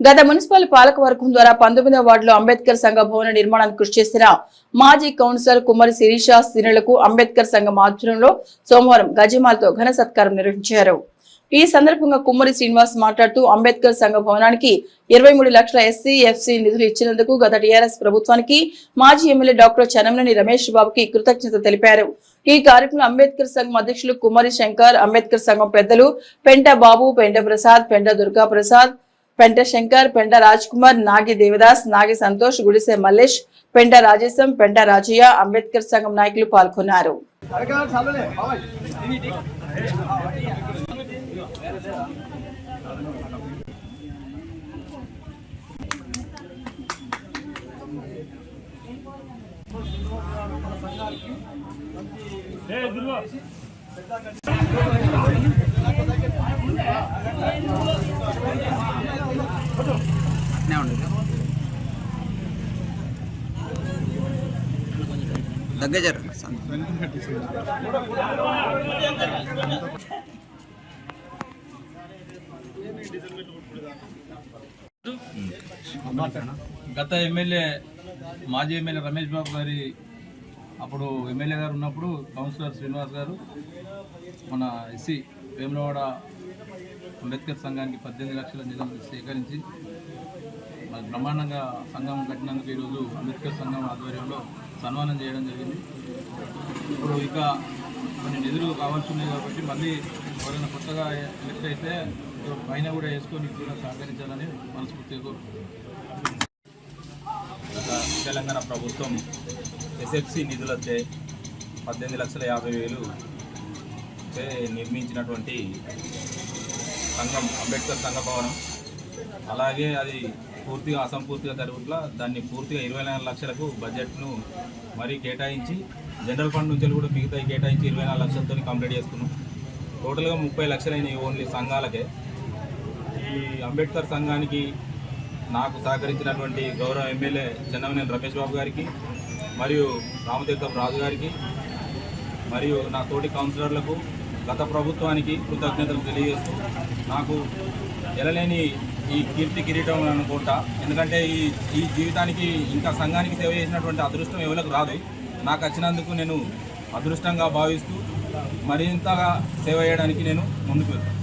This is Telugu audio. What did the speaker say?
గత మున్సిపల్ పాలకవర్గం ద్వారా పంతొమ్మిదవ వార్డులో అంబేద్కర్ సంఘ భవన నిర్మాణానికి కృషి చేసిన మాజీ కౌన్సిలర్ కుమారి శిరీష సినులకు అంబేద్కర్ సంఘం ఆధ్వర్యంలో సోమవారం గజమాలతో ఘన సత్కారం నిర్వహించారు. ఈ సందర్భంగా కుమ్మరి శ్రీనివాస్ మాట్లాడుతూ అంబేద్కర్ సంఘ భవనానికి ఇరవై మూడు లక్షల ఎస్సీ ఎఫ్సీ నిధులు ఇచ్చినందుకు గత టీఆర్ఎస్ ప్రభుత్వానికి మాజీ ఎమ్మెల్యే డాక్టర్ చనంనేని రమేష్ బాబుకి కృతజ్ఞత తెలిపారు. ఈ కార్యక్రమంలో అంబేద్కర్ సంఘం అధ్యక్షులు కుమ్మరి శంకర్ అంబేద్కర్ సంఘం పెద్దలు పెంట బాబు పెంట ప్రసాద్ పెంట దుర్గా ప్రసాద్ పెంట శంకర్ పెంట రాజ్ కుమార్ నాగి దేవదాస్ నాగి సంతోష్ గుడిసె మల్లేష్ పెంట రాజేశం పెంట రాజయ్య అంబేద్కర్ సంఘం నాయకులు పాల్గొన్నారు. దగ్గర గత ఎమ్మెల్యే మాజీ ఎమ్మెల్యే రమేష్ బాబు గారి అప్పుడు ఎమ్మెల్యే గారు ఉన్నప్పుడు కౌన్సిలర్ శ్రీనివాస్ గారు మన ఎస్సీ వేములవాడ అంబేద్కర్ సంఘానికి పద్దెనిమిది లక్షల నిధులు సేకరించి ప్రమాణంగా బ్రహ్మాండంగా సంఘం కట్టినందుకు ఈరోజు అంబేద్కర్ సంఘం ఆధ్వర్యంలో సన్మానం చేయడం జరిగింది. ఇప్పుడు ఇక కొన్ని నిధులు కావాల్సి ఉన్నాయి కాబట్టి మళ్ళీ ఎవరైనా కొత్తగా ఎలక్ట్ అయితే పైన కూడా వేసుకొని కూడా సహకరించాలని మనస్ఫూర్తిగా కోరుకుంటున్నాను. తెలంగాణ ప్రభుత్వం ఎస్ఎఫ్సి నిధులతే పద్దెనిమిది లక్షల యాభై వేలు నిర్మించినటువంటి సంఘం అంబేద్కర్ సంఘ భవనం. అలాగే అది పూర్తిగా అసంపూర్తిగా జరుగుట్లా దాన్ని పూర్తిగా ఇరవై నాలుగు లక్షలకు బడ్జెట్ను మరీ కేటాయించి జనరల్ ఫండ్ నుంచి కూడా మిగతా కేటాయించి ఇరవై నాలుగు లక్షలతో కంప్లీట్ చేసుకున్నాం. టోటల్గా ముప్పై లక్షలైనవి ఓన్లీ సంఘాలకే. ఈ అంబేద్కర్ సంఘానికి నాకు సహకరించినటువంటి గౌరవ ఎమ్మెల్యే చెన్నమనేని రమేష్ బాబు గారికి మరియు రామతీర్థం రాజు గారికి మరియు నా తోటి కౌన్సిలర్లకు గత ప్రభుత్వానికి కృతజ్ఞతలు తెలియజేస్తూ నాకు ఎలలేని ఈ కీర్తి కిరీటం అనుకుంటా. ఎందుకంటే ఈ ఈ జీవితానికి ఇంకా సంఘానికి సేవ చేసినటువంటి అదృష్టం ఎవరికి రాదు. నాకు వచ్చినందుకు నేను అదృష్టంగా భావిస్తూ మరింతగా సేవ చేయడానికి నేను ముందుకు వెళ్తాను.